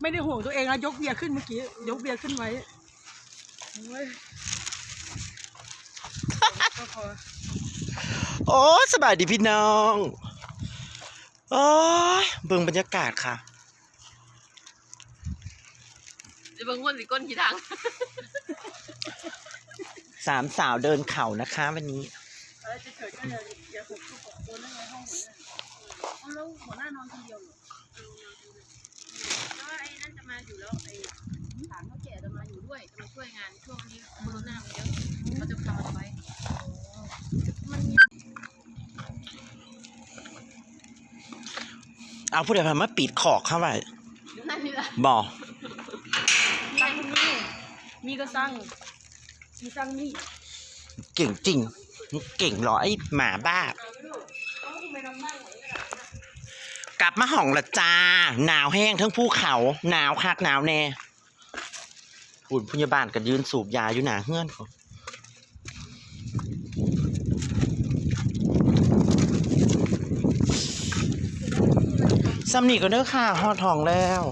ไม่ได้ห่วงตัวเองนะยกเบียร์ขึ้นเมื่อกี้ยกเบียร์ขึ้นไว้โอ้ยก็พอโอ้สบายดีพี่น้องโอ้ยเบิ่งบรรยากาศค่ะจะเบิ่งคนสิก้นกี่ทางสามสาวเดินเข่านะคะวันนี้อะไรจะเกิดก็อย่าอย่าหกทุกคนนั่งในห้องหัวหน้าเอาแล้วหัวหน้านอนคนเดียวเหรอ แล้วไอ้นั่นจะมาอยู่แล้วไอ้ถามเขาแก่จะมาอยู่ด้วยจะมาช่วยงานช่วงนี้โควิดมันเยอะเขาจะทำเอาไว้มันมี เอาผู้ใดพามาปิดขอกเข้าไปนั่นนี่แหละบอกมีอะไรคุณนี่มีก็สั่งมีสั่งมีเก่งจริงเก่งเหรอไอ้หมาบ้ากลับมาห้องละจ้า หนาวแห้งทั้งภูเขา หนาวคักหนาวแน่อุ่นพยาบาลก็ยืนสูบยาอยู่หนาเฮือนเขา ซ้ำนี่ก็เด้อค่ะหอดทองแล้ว